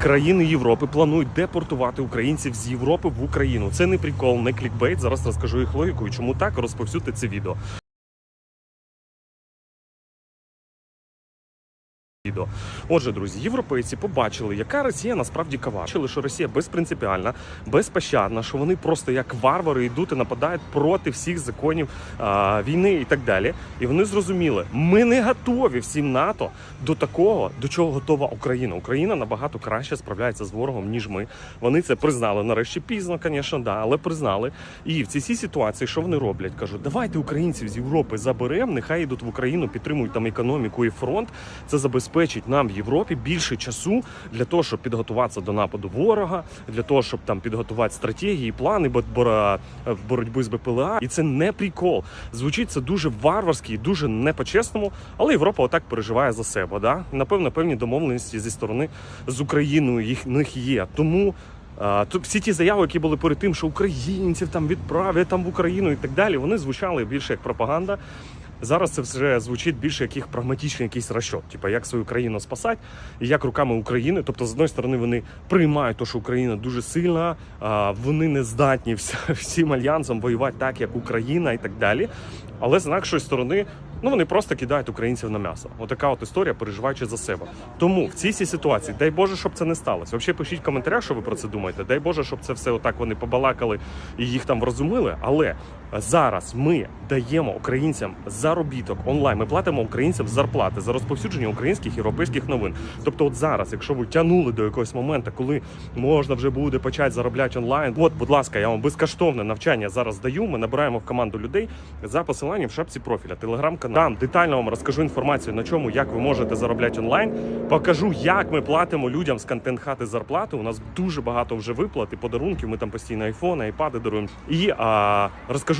країни Європи планують депортувати українців з Європи в Україну. Це не прикол, не клікбейт. Зараз розкажу їх логіку і чому так розповсюдити це відео. Відео. Отже, друзі, європейці побачили, яка Росія насправді кава. Бачили, що Росія безпринципіальна, безпощадна, що вони просто як варвари йдуть і нападають проти всіх законів а, війни і так далі. І вони зрозуміли, ми не готові всім НАТО до такого, до чого готова Україна. Україна набагато краще справляється з ворогом, ніж ми. Вони це признали нарешті пізно, звісно, да, але признали. І в цій ситуації, що вони роблять? Кажуть, давайте українців з Європи заберемо, нехай йдуть в Україну, підтримують там економіку і фронт. Це забезпечить нам в Європі більше часу для того, щоб підготуватися до нападу ворога, для того, щоб там підготувати стратегії, плани бо- боротьби з БПЛА. І це не прикол. Звучить це дуже варварськи і дуже не по-чесному, але Європа отак переживає за себе. Да? Напевно, певні домовленості зі сторони з Україною їх них є. Тому. Тут всі ті заяви, які були перед тим, що українців там відправлять там в Україну і так далі, вони звучали більше як пропаганда. Зараз це вже звучить більше як їх прагматичний якийсь розчот, типу як свою країну спасати і як руками України. Тобто, з одної сторони, вони приймають те, що Україна дуже сильна, вони не здатні всім альянсом воювати так, як Україна і так далі. Але з іншої сторони, ну вони просто кидають українців на м'ясо. Отака от історія, переживаючи за себе. Тому в цій ситуації, дай Боже, щоб це не сталося. Взагалі пишіть в коментарях, що ви про це думаєте. Дай Боже, щоб це все отак вони побалакали і їх там врозумили. Але зараз ми даємо українцям заробіток онлайн. Ми платимо українцям зарплати за розповсюдження українських європейських новин. Тобто, от зараз, якщо ви тягнули до якогось моменту, коли можна вже буде почати заробляти онлайн, от, будь ласка, я вам безкоштовне навчання зараз даю. Ми набираємо в команду людей за посиланням в шапці профіля, телеграм-канал. Там детально вам розкажу інформацію на чому, як ви можете заробляти онлайн. Покажу, як ми платимо людям з контент хати зарплати. У нас дуже багато вже виплат і подарунків. Ми там постійно айфони, айпади даруємо. І а, розкажу,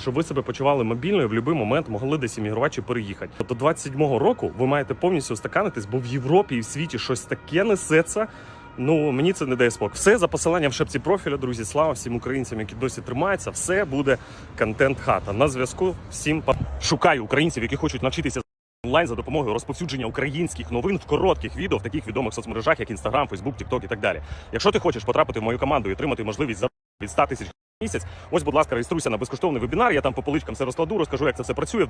Щоб ви себе почували мобільно і в будь-який момент могли десь іммігрувати чи переїхати. Тобто 27-го року ви маєте повністю устаканитись, бо в Європі і в світі щось таке несеться. Ну мені це не дає спокій. Все за посиланням в шапці профіля, друзі. Слава всім українцям, які досі тримаються. Все буде контент хата. На зв'язку всім па- шукаю українців, які хочуть навчитися онлайн за допомогою розповсюдження українських новин в коротких відео в таких відомих соцмережах, як Instagram, Facebook, TikTok і так далі. Якщо ти хочеш потрапити в мою команду і отримати можливість за від 100 тисяч місяць, ось, будь ласка, реєструйся на безкоштовний вебінар. Я там по поличкам все розкладу, розкажу, як це все працює.